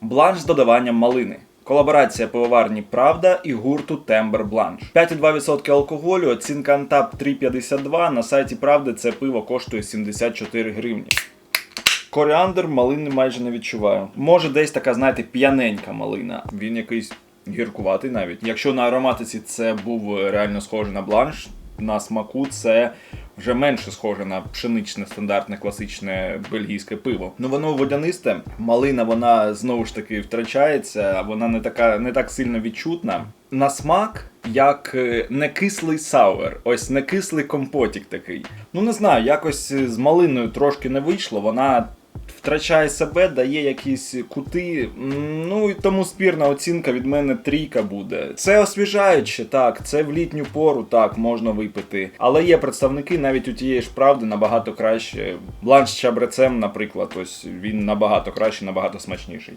Бланш з додаванням малини. Колаборація пивоварні Правда і гурту Тембер Бланш. 5,2% алкоголю, оцінка Антап 3,52. На сайті Правди це пиво коштує 74 гривні. Коріандр малини майже не відчуваю. Може, десь така, знаєте, п'яненька малина. Він якийсь гіркуватий навіть. Якщо на ароматиці це був реально схожий на бланш, на смаку це вже менше схоже на пшеничне стандартне класичне бельгійське пиво. Ну воно водянисте. Малина вона знову ж таки втрачається, вона не така не так сильно відчутна. На смак як е, некислий сауер, ось некислий компотік такий. Ну не знаю, якось з малиною трошки не вийшло. Вона втрачає себе, дає якісь кути. Ну і тому спірна оцінка від мене трійка буде. Це освіжаюче, так, це в літню пору, так, можна випити. Але є представники навіть у тієї ж правди набагато краще. Бланш з чабрецем, наприклад, ось він набагато краще, набагато смачніший.